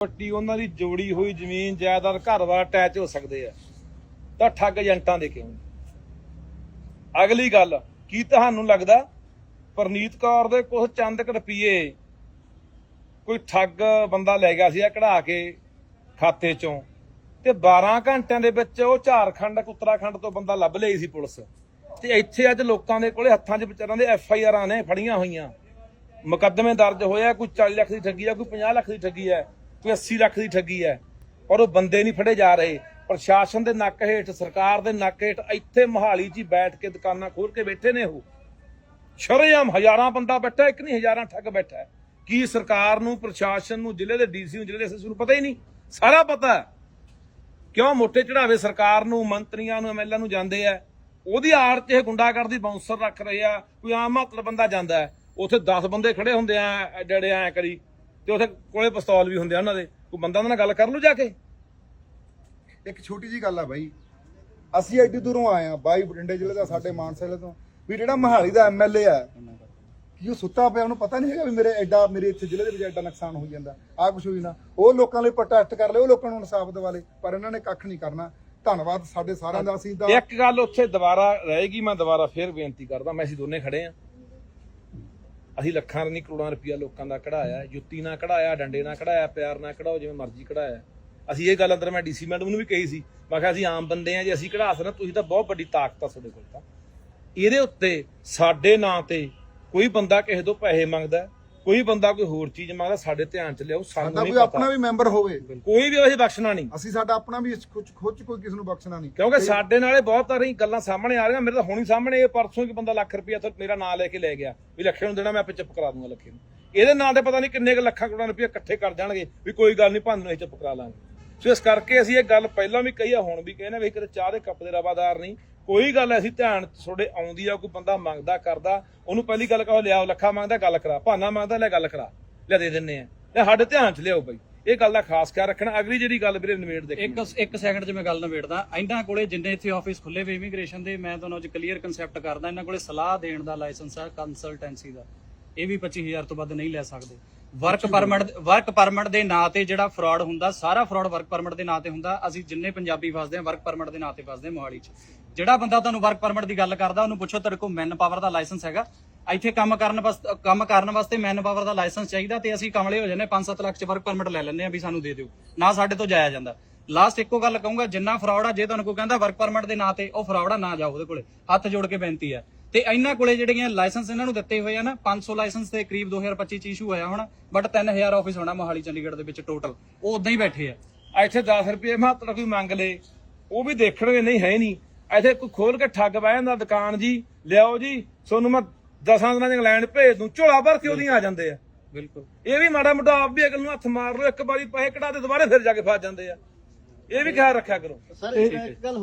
ਪੱਟੀ ਉਹਨਾਂ ਦੀ ਜੋੜੀ ਹੋਈ ਜ਼ਮੀਨ, ਜਾਇਦਾਦ ਘਰ-ਬਾਰ ਅਟੈਚ ਹੋ ਸਕਦੇ ਆ। ਤਾਂ ਠੱਗ ਏਜੰਟਾਂ ਦੇ ਕਿਉਂ ਅਗਲੀ ਗੱਲ, ਕੀ ਤੁਹਾਨੂੰ ਲੱਗਦਾ ਪਰਨੀਤ ਕੌਰ ਦੇ ਕੁਝ ਚੰਦ ਕੁ ਰੁਪਈਏ ਕੋਈ ਠੱਗ ਬੰਦਾ ਲੈ ਗਿਆ ਸੀ ਆ ਕਢਾ ਕੇ ਖਾਤੇ ਚੋਂ? ਤੇ 12 ਘੰਟਿਆਂ ਦੇ ਵਿੱਚ ਉਹ ਝਾਰਖੰਡ, ਉੱਤਰਾਖੰਡ ਤੋਂ ਬੰਦਾ ਲੱਭ ਲਈ ਸੀ ਪੁਲਿਸ। ਤੇ ਇੱਥੇ ਅੱਜ ਲੋਕਾਂ ਦੇ ਕੋਲੇ ਹੱਥਾਂ 'ਚ ਵਿਚਾਰਾਂ ਦੇ ਐਫ ਆਈ ਆਰਾਂ ਨੇ ਫੜੀਆਂ ਹੋਈਆਂ। ਮੁਕੱਦਮੇ ਦਰਜ ਹੋਇਆ, ਕੋਈ 40 ਲੱਖ ਦੀ ਠੱਗੀ ਹੈ ਕੋਈ 50 ਲੱਖ ਦੀ ਠੱਗੀ ਹੈ ਕੋਈ 80 ਲੱਖ ਦੀ ਠੱਗੀ ਹੈ ਔਰ ਉਹ ਬੰਦੇ ਨਹੀਂ ਫੜੇ ਜਾ ਰਹੇ। ਪ੍ਰਸ਼ਾਸਨ ਦੇ ਨੱਕ ਹੇਠ, ਸਰਕਾਰ ਦੇ ਨੱਕ ਹੇਠ ਇੱਥੇ ਮੋਹਾਲੀ 'ਚ ਹੀ ਬੈਠ ਕੇ ਦੁਕਾਨਾਂ ਖੋਲ ਕੇ ਬੈਠੇ ਨੇ ਉਹ। ਸ਼ਰੇਆਮ ਹਜ਼ਾਰਾਂ ਬੰਦਾ ਬੈਠਾ, ਇੱਕ ਨਹੀਂ, ਹਜ਼ਾਰਾਂ ਠੱਗ ਬੈਠਾ ਕੀ ਸਰਕਾਰ ਨੂੰ, ਪ੍ਰਸ਼ਾਸਨ ਨੂੰ, ਜ਼ਿਲ੍ਹੇ ਦੇ ਡੀਸੀ ਨੂੰ, ਜ਼ਿਲ੍ਹੇ ਦੇ ਐਸਐਸਪੀ ਨੂੰ ਪਤਾ ਹੀ ਨਹੀਂ? ਸਾਰਾ ਪਤਾ ਕਿਉਂ ਮੋਟੇ ਚੜਾਵੇ ਸਰਕਾਰ ਨੂੰ, ਮੰਤਰੀਆਂ ਨੂੰ ਐਮਐਲਏ ਨੂੰ ਜਾਂਦੇ ਆ? ਉਹਦੀ ਆੜ 'ਚ ਇਹ ਗੁੰਡਾਗਰਦੀ ਬਾਉਂਸਰ ਰੱਖ ਰਹੇ ਆ। ਕੋਈ ਆਮ ਮਹੱਤਵ ਬੰਦਾ ਜਾਂਦਾ ਹੈ। ਉੱਥੇ 10 ਬੰਦੇ ਖੜੇ ਹੁੰਦੇ ਆ ਐਡੇ ਐ ਕਰੀ। ਤੇ ਉੱਥੇ ਕੋਲੇ ਪਿਸਤੌਲ ਵੀ ਹੁੰਦੇ ਆ ਉਹਨਾਂ ਦੇ। ਕੋਈ ਬੰਦਾ ਉਹਨਾਂ ਨਾਲ ਗੱਲ ਕਰ ਲੂ ਜਾ ਕੇ? ਇੱਕ ਛੋਟੀ ਜੀ ਗੱਲ ਆ ਬਾਈ। ਅਸੀਂ ਐਡੀ ਦੂਰੋਂ ਆਏ ਆ ਬਾਈ ਬਠਿੰਡੇ ਜ਼ਿਲ੍ਹੇ ਦਾ ਸਾਡੇ ਮਾਨਸਾ ਜ਼ਿਲ੍ਹੇ ਤੋਂ। ਵੀ ਜਿਹੜਾ ਮਹਾਲੀ ਦਾ ਐਮਐਲਏ ਆ ਕੀ ਉਹ ਸੁੱਤਾ ਪਿਆ ਉਹਨੂੰ ਪਤਾ ਨਹੀਂ ਹੈਗਾ ਵੀ ਮੇਰੇ ਐਡਾ ਮੇਰੇ ਇੱਥੇ ਜ਼ਿਲ੍ਹੇ ਦੇ ਵਿੱਚ ਐਡਾ ਨੁਕਸਾਨ ਹੋਈ ਜਾਂਦਾ। ਆ ਕੁਛ ਹੋਈ ਨਾ। ਉਹ ਲੋਕਾਂ ਲਈ ਪ੍ਰੋਟੈਸਟ ਕਰ ਲਏ ਉਹ ਲੋਕਾਂ ਨੂੰ ਇਨਸਾਫ ਦਿਵਾਲੇ ਪਰ ਇਹਨਾਂ ਨੇ ਕੱਖ ਨਹੀਂ ਕਰਨਾ। ਧੰਨਵਾਦ ਸਾਡੇ ਸਾਰਿਆਂ ਦਾ ਅਸੀਂ ਤਾਂ ਇੱਕ ਗੱਲ ਉੱਥੇ ਦੁਬਾਰਾ ਰਹੇਗੀ ਮੈਂ ਦੁਬਾਰਾ ਫੇਰ ਬੇਨਤੀ ਕਰਦਾ ਮੈਂ ਅਸੀਂ ਦੋਨੇ ਖੜੇ ਆ। ਅਸੀਂ ਲੱਖਾਂ ਨਹੀਂ, ਕਰੋੜਾਂ ਰੁਪਇਆ ਲੋਕਾਂ ਦਾ ਕਢਾਇਆ, ਜੁੱਤੀ ਨਾਲ ਕਢਾਇਆ, ਡੰਡੇ ਨਾਲ ਕਢਾਇਆ, ਪਿਆਰ ਨਾਲ ਕਢਾਓ, ਜਿਵੇਂ ਮਰਜ਼ੀ ਕਢਾਇਆ। ਅਸੀਂ ਇਹ ਗੱਲ ਅੰਦਰ ਮੈਂ ਡੀਸੀ ਮੈਡਮ ਨੂੰ ਵੀ ਕਹੀ ਸੀ, ਮੈਂ ਕਿਹਾ ਅਸੀਂ ਆਮ ਬੰਦੇ ਆ, ਜੇ ਅਸੀਂ ਕਢਾ ਸਕਣਾ ਤੁਸੀਂ ਤਾਂ ਬਹੁਤ ਵੱਡੀ ਤਾਕਤ ਆ ਤੁਹਾਡੇ ਕੋਲ ਤਾਂ। ਇਹਦੇ ਉੱਤੇ ਸਾਡੇ ਨਾਂ ਤੇ ਕੋਈ ਬੰਦਾ ਕਿਸੇ ਤੋਂ ਪੈਸੇ ਮੰਗਦਾ ਕੋਈ ਬੰਦਾ ਕੋਈ ਹੋਰ ਚੀਜ਼ ਮੰਗਦਾ ਸਾਡੇ ਧਿਆਨ ਚ ਲਿਆਓ ਸਾਨੂੰ ਸਾਡਾ ਨਹੀਂ ਕੋਈ ਆਪਣਾ ਪਤਾ ਵੀ ਮੈਂਬਰ ਹੋਵੇ। ਕੋਈ ਵੀ ਅਸੀਂ ਬਖਸ਼ਣਾ ਨਹੀਂ। ਅਸੀਂ ਸਾਡਾ ਆਪਣਾ ਵੀ ਖੁਦ ਖੁਦ ਕੋਈ ਕਿਸ ਨੂੰ ਬਖਸ਼ਣਾ ਨਹੀਂ। ਕਿਉਂਕਿ ਸਾਡੇ ਨਾਲੇ ਬਹੁਤ ਸਾਰੀਆਂ ਗੱਲਾਂ ਸਾਹਮਣੇ ਆ ਰਹੀਆਂ ਮੇਰੇ ਤਾਂ ਹੁਣੀ ਸਾਹਮਣੇ ਇਹ ਪਰਸੋਂ ਕਿ ਬੰਦਾ ਲੱਖ ਰੁਪਇਆ ਤੋਂ ਮੇਰਾ ਨਾਂ ਲੈ ਕੇ ਲੈ ਗਿਆ ਵੀ ਲੱਖੇ ਨੂੰ ਦੇਣਾ ਮੈਂ ਆਪੇ ਚੁੱਪ ਕਰਾ ਦੂੰਗਾ ਲੱਖੇ ਨੂੰ। ਇਹਦੇ ਨਾਂ ਤੇ ਪਤਾ ਨਹੀਂ ਕਿੰਨੇ ਕੁ ਲੱਖਾਂ ਕਰੋੜਾਂ ਰੁਪਇਆ ਇਕੱਠੇ ਕਰ ਜਾਣਗੇ ਵੀ ਕੋਈ ਗੱਲ ਨਹੀਂ ਭੰਨ ਨੂੰ ਅਸੀਂ ਚੁੱਪ ਕਰਾ ਲਾਂਗੇ। ਸੋ ਇਸ ਕਰਕੇ ਅਸੀਂ ਇਹ ਗੱਲ ਪਹਿਲਾਂ ਵੀ ਕਹੀ ਆ ਹੁਣ ਵੀ ਕਹਿੰਦੇ ਵੀ ਕਿਤੇ ਚਾਹ ਦੇ ਕੱਪ ਦੇ ਰਵਾਦਾਰ ਨਹੀਂ ਕੋਈ ਗੱਲ ਅਸੀਂ ਧਿਆਨ ਤੁਹਾਡੇ ਆਉਂਦੀ ਆ ਕੋਈ ਬੰਦਾ ਮੰਗਦਾ ਕਰਦਾ ਉਹਨੂੰ ਪਹਿਲੀ ਗੱਲ ਕਹੋ ਲਿਆਓ ਲੱਖਾ ਮੰਗਦਾ ਗੱਲ ਕਰਾ। ਭਾਨਾ ਮੰਗਦਾ ਲੈ ਗੱਲ ਕਰਾ। ਲੈ ਦੇ ਦਿੰਨੇ ਆ। ਲੈ ਸਾਡੇ ਧਿਆਨ 'ਚ ਲਿਆਓ ਬਈ। ਇਹ ਗੱਲ ਦਾ ਖਾਸ ਖਿਆਲ ਰੱਖਣਾ। ਅਗਲੀ ਜਿਹੜੀ ਗੱਲ ਵੀਰੇ ਨਿਬੇੜ ਦੇ ਇੱਕ ਇੱਕ ਸੈਕਿੰਡ 'ਚ ਮੈਂ ਗੱਲ ਨਿਬੇੜਦਾ। ਇਹਨਾਂ ਕੋਲੇ ਜਿੰਨੇ ਇੱਥੇ ਆਫਿਸ ਖੁੱਲੇ ਵੇ ਇਮੀਗ੍ਰੇਸ਼ਨ ਦੇ ਮੈਂ ਤੁਹਾਨੂੰ ਅੱਜ ਕਲੀਅਰ ਕਨਸੈਪਟ ਕਰਦਾ। ਇਹਨਾਂ ਕੋਲੇ ਸਲਾਹ ਦੇਣ ਦਾ ਲਾਇਸੈਂਸ ਆ ਕੰਸਲਟੈਂਸੀ ਦਾ। ਇਹ ਵੀ 25000 ਤੋਂ ਵੱਧ ਨਹੀਂ ਲੈ ਸਕਦੇ। ਵਰਕ ਪਰਮਿਟ ਵਰਕ ਪਰਮਿਟ ਦੇ ਨਾਂ ਤੇ ਜਿਹੜਾ ਫਰਾਡ ਹੁੰਦਾ ਸਾਰਾ ਫਰਾਡ ਵਰਕ ਪਰਮਿਟ ਦੇ ਨਾਂ ਤੇ ਹੁੰਦਾ। ਅਸੀਂ ਜਿੰਨੇ ਪੰਜਾਬੀ ਫਸਦੇ ਆ ਵਰਕ ਪਰਮਿਟ ਦੇ ਨਾਂ ਤੇ ਫਸਦੇ ਮੋਹਾਲੀ 'ਚ। ਜਿਹੜਾ ਬੰਦਾ ਤੁਹਾਨੂੰ ਵਰਕ ਪਰਮਿਟ ਦੀ ਗੱਲ ਕਰਦਾ, ਉਹਨੂੰ ਪੁੱਛੋ ਤੇਰੇ ਕੋਲ ਮੈਨ ਪਾਵਰ ਦਾ ਲਾਇਸੈਂਸ ਹੈਗਾ। ਇੱਥੇ ਕੰਮ ਕਰਨ ਵਾਸਤੇ ਕੰਮ ਕਰਨ ਵਾਸਤੇ ਮੈਨ ਪਾਵਰ ਦਾ ਲਾਇਸੈਂਸ ਚਾਹੀਦਾ ਤੇ ਅਸੀਂ ਕਮਲੇ ਹੋ ਜਾਂਦੇ 5-7 ਲੱਖ ਚ ਵਰਕ ਪਰਮਿਟ ਲੈ ਲੈਂਦੇ ਆ ਵੀ ਸਾਨੂੰ ਦੇ ਦਿਓ। ਨਾ ਸਾਡੇ ਤੋਂ ਜਾਇਆ ਜਾਂਦਾ। ਲਾਸਟ ਇੱਕੋ ਗੱਲ ਕਹੂੰਗਾ, ਜਿੰਨਾ ਫਰਾਡ ਆ, ਜੇ ਤੁਹਾਨੂੰ ਕੋਈ ਕਹਿੰਦਾ ਵਰਕ ਪਰਮਿਟ ਦੇ ਨਾਂ ਤੇ, ਉਹ ਫਰਾਡ ਆ, ਨਾ ਜਾਓ ਉਹਦੇ ਕੋਲੇ। ਹੱਥ ਜੋੜ ਕੇ ਬੇਨਤੀ ਆ। ਤੇ ਇਹਨਾਂ ਕੋਲੇ ਜਿਹੜੀਆਂ ਲਾਇਸੈਂਸ ਇਹਨਾਂ ਨੂੰ ਦਿੱਤੇ ਹੋਏ ਆ ਨਾ 500 ਲਾਇਸੈਂਸ ਤੇ ਕਰੀਬ 2025 ਚ ਇਸ਼ੂ ਹੋਇਆ ਹੋਣਾ ਬਟ 3000 ਆਫਿਸ ਹੋਣਾ ਮੋਹਾਲੀ, ਚੰਡੀਗੜ੍ਹ ਦੇ ਵਿੱਚ ਟੋਟਲ ਉਹ ਉਦਾਂ ਹੀ ਬੈਠੇ ਆ। ਇੱਥੇ 10 ਰੁਪਏ ਮਹੱਤਵ ਕੋਈ ਮੰਗ ਲੇ, ਉਹ ਵੀ ਦੇਖਣਗੇ ਨਹੀਂ ਹੈ ਨਹੀਂ। ਇੱਥੇ ਕੋਈ ਖੋਲ ਕੇ ਠੱਗ ਬਹਿ ਜਾਂਦਾ ਦੁਕਾਨ ਜੀ ਲਿਆਓ ਜੀ ਤੁਹਾਨੂੰ ਮੈਂ ਦਸਾਂ ਦਿਨਾਂ ਚ ਇੰਗਲੈਂਡ ਭੇਜ ਦੂੰ ਝੋਲਾ ਭਰ ਕੇ ਉਹਦੀਆਂ ਆ ਜਾਂਦੇ ਆ। ਬਿਲਕੁਲ। ਇਹ ਵੀ ਮਾੜਾ ਮੋਟਾ ਆਪ ਵੀ ਅਗਲ ਨੂੰ ਹੱਥ ਮਾਰ ਲਓ ਇੱਕ ਵਾਰੀ ਪੈਸੇ ਕਢਾ ਦੇ ਦੁਬਾਰਾ ਫਿਰ ਜਾ ਕੇ ਫਸ ਜਾਂਦੇ ਆ। ਇਹ ਵੀ ਖਿਆਲ ਰੱਖਿਆ ਕਰੋ। ਸਰ ਇੱਕ ਗੱਲ